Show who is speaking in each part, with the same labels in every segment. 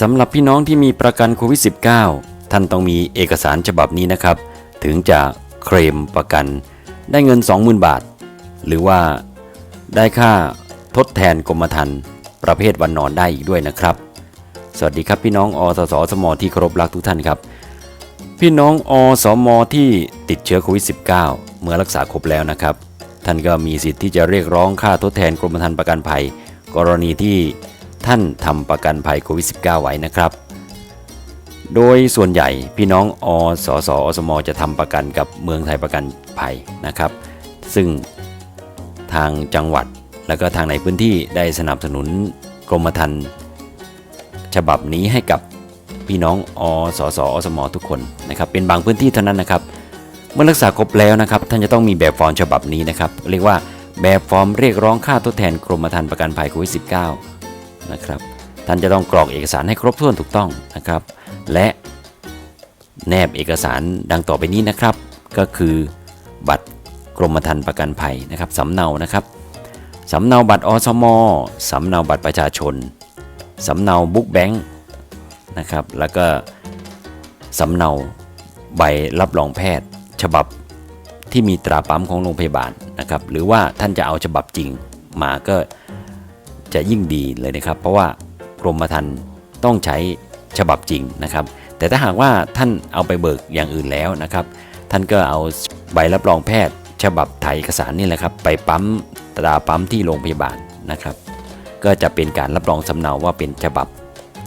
Speaker 1: สำหรับพี่น้องที่มีประกันโควิด -19 ท่านต้องมีเอกสารฉบับนี้นะครับ ถึงจะเคลมประกัน ได้เงิน 20,000 บาท หรือว่าได้ค่าทดแทนกรมธรรม์ประเภทวันนอนได้อีกด้วยนะครับ สวัสดีครับพี่น้องอสสสมที่เคารพรักทุกท่านครับ พี่น้องอสมที่ติดเชื้อโควิด -19 เมื่อรักษาครบแล้วนะครับ ท่านก็มีสิทธิ์ที่จะเรียกร้องค่าทดแทนกรมธรรม์ประกันภัย กรณีที่ท่านทำประกันภัยโควิด -19 ไว้นะครับ โดยส่วนใหญ่พี่น้องอสสอสมจะทำประกันกับเมืองไทยประกันภัยนะครับ ซึ่งทางจังหวัดและก็ทางในพื้นที่ได้สนับสนุนกรมธรรม์ฉบับนี้ให้กับพี่น้องอสสอสมทุกคนนะครับ เป็นบางพื้นที่เท่านั้นนะครับ เมื่อรักษาครบแล้วนะครับ ท่านจะต้องมีแบบฟอร์มฉบับนี้นะครับ เรียกว่า แบบฟอร์มเรียกร้องค่าทดแทนกรมธรรม์ประกันภัยโควิด -19 นะครับ ท่านจะต้องกรอกเอกสารให้ครบถ้วนถูกต้องนะครับ และแนบเอกสารดังต่อไปนี้นะครับ ก็คือบัตรกรมธรรม์ประกันภัยนะครับสำเนานะครับสำเนาบัตรอสมสำเนาบัตรประชาชนสำเนาบุ๊กแบงค์นะครับ แล้วก็สำเนาใบรับรองแพทย์ ฉบับ ที่มีตราปั๊มของโรงพยาบาลนะครับ หรือว่าท่านจะเอาฉบับจริงมาก็จะยิ่งดีเลยนะครับ เพราะว่ากรมธรรม์ต้องใช้ฉบับจริงนะครับ แต่ถ้าหากว่าท่านเอาไปเบิกอย่างอื่นแล้วนะครับ ท่านก็เอาใบรับรองแพทย์ ฉบับถ่ายเอกสารนี่แหละครับ ไปปั๊มตราปั๊มที่โรงพยาบาลนะครับ ก็จะเป็นการรับรองสำเนาว่าเป็นฉบับ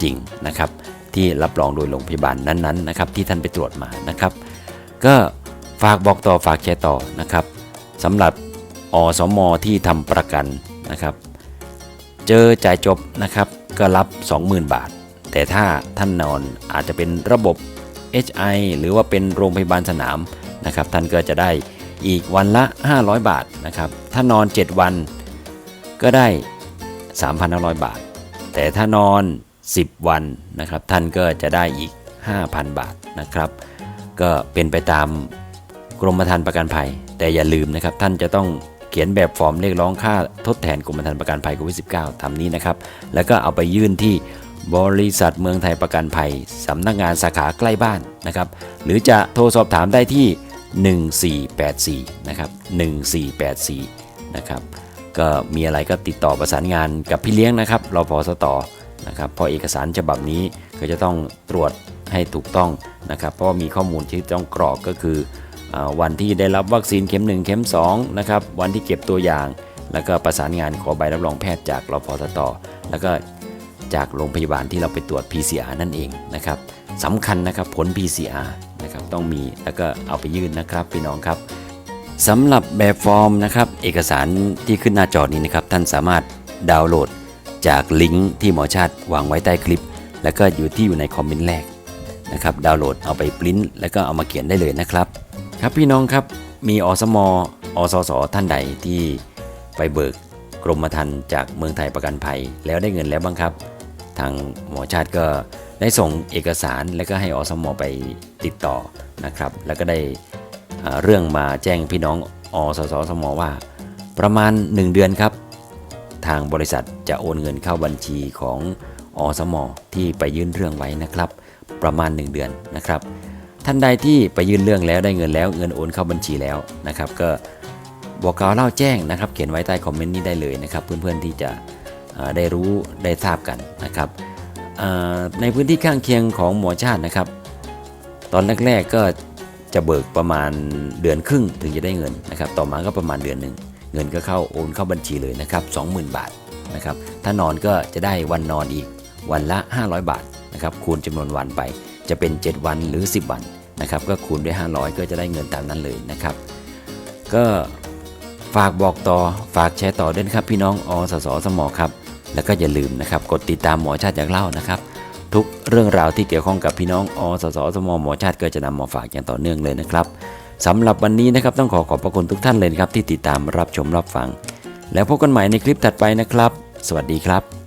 Speaker 1: จริงนะครับ ที่รับรองโดยโรงพยาบาลนั้นๆนะครับ ที่ท่านไปตรวจมานะครับ ก็ ฝากบอกต่อฝากแชร์ต่อนะครับสำหรับอสมอที่ทำประกันนะครับ เจอจ่ายจบนะครับก็รับ 20,000 บาท แต่ถ้าท่านนอนอาจจะเป็นระบบ HI หรือว่าเป็นโรงพยาบาลสนามนะครับท่านก็จะได้อีกวันละ 500 บาทนะครับถ้านอน 7 วันก็ได้ 3,500 บาท แต่ถ้านอน 10 วันนะครับท่านก็จะได้อีก 5,000 บาทนะครับ ก็เป็นไปตาม กรมธรรม์ประกันภัย แต่อย่าลืมนะครับ ท่านจะต้องเขียนแบบฟอร์มเรียกร้องค่าทดแทนกรมธรรม์ประกันภัยโควิด -19 ทำนี้นะครับ แล้วก็เอาไปยื่นที่บริษัทเมืองไทยประกันภัยสำนักงานสาขาใกล้บ้านนะครับ หรือจะโทรสอบถามได้ที่ 1484 นะครับ 1484 นะครับ ก็มีอะไรก็ติดต่อประสานงานกับพี่เลี้ยงนะครับรอพอสตอนะครับเพราะเอกสารฉบับนี้ก็จะต้องตรวจให้ถูกต้องนะครับ เพราะว่ามีข้อมูลที่ต้องกรอกก็คือ วันที่ได้รับวัคซีนเข็ม 1 เข็ม2นะครับวันที่เก็บตัวอย่าง แล้วก็ประสานงานขอใบรับรองแพทย์จากรพสตแล้วก็จากโรงพยาบาลที่เราไปตรวจ PCR นั่นเองนะครับสำคัญนะครับผล PCR นะครับต้องมีแล้วก็เอาไปยื่นนะครับพี่น้องครับสำหรับแบบฟอร์มนะครับเอกสารที่ขึ้นหน้าจอนี้นะครับท่านสามารถดาวน์โหลดจากลิงก์ที่หมอชาติวางไว้ใต้คลิป แล้วก็อยู่ที่อยู่ในคอมเมนต์แรกนะครับดาวน์โหลดเอาไปปริ้นแล้วก็เอามาเขียนได้เลยนะครับ ครับพี่น้องครับมีอสมอสสท่านใดที่ไปเบิกกรมธรรม์จากเมืองไทยประกันภัย แล้วได้เงินแล้วบ้างครับ ทางหมอชาติก็ได้ส่งเอกสารแล้วก็ให้อสมไปติดต่อนะครับ แล้วก็ได้เรื่องมาแจ้งพี่น้องอสสสมว่า ประมาณ 1 เดือนครับ ทางบริษัทจะโอนเงินเข้าบัญชีของอสมที่ไปยื่นเรื่องไว้นะครับ ประมาณ 1 เดือนนะครับ ท่านใดที่ไปยื่นเรื่องแล้วได้เงินแล้วเงินโอนเข้าบัญชีแล้วนะครับ ก็บอกกล่าวเล่าแจ้งนะครับ เขียนไว้ใต้คอมเมนต์นี้ได้เลยนะครับ เพื่อนๆที่จะได้รู้ได้ทราบกันนะครับในพื้นที่ข้างเคียงของหมอชาตินะครับ ตอนแรกๆก็จะเบิกประมาณเดือนครึ่งถึงจะได้เงินนะครับ ต่อมาก็ประมาณเดือนหนึ่งเงินก็เข้าโอนเข้าบัญชีเลยนะครับ20,000 บาทนะครับ ถ้านอนก็จะได้วันนอนอีกวันละ 500 บาทนะครับคูณจำนวนวันไป จะเป็น 7 วันหรือ 10 วันนะครับ ก็คูณด้วย 500 ก็จะได้เงินตามนั้นเลยนะครับ ก็ฝากบอกต่อฝากแชร์ต่อด้วยนครับพี่น้องอสสสมครับ แล้วก็อย่าลืมนะครับกดติดตามหมอชาติอยากเล่านะครับ ทุกเรื่องราวที่เกี่ยวข้องกับพี่น้องอสสสมหมอชาติก็จะนำมาฝากอย่างต่อเนื่องเลยนะครับสำหรับวันนี้นะครับต้องขอขอบพระคุณทุกท่านเลยครับที่ติดตามรับชมรับฟัง แล้วพบกันใหม่ในคลิปถัดไปนะครับ สวัสดีครับ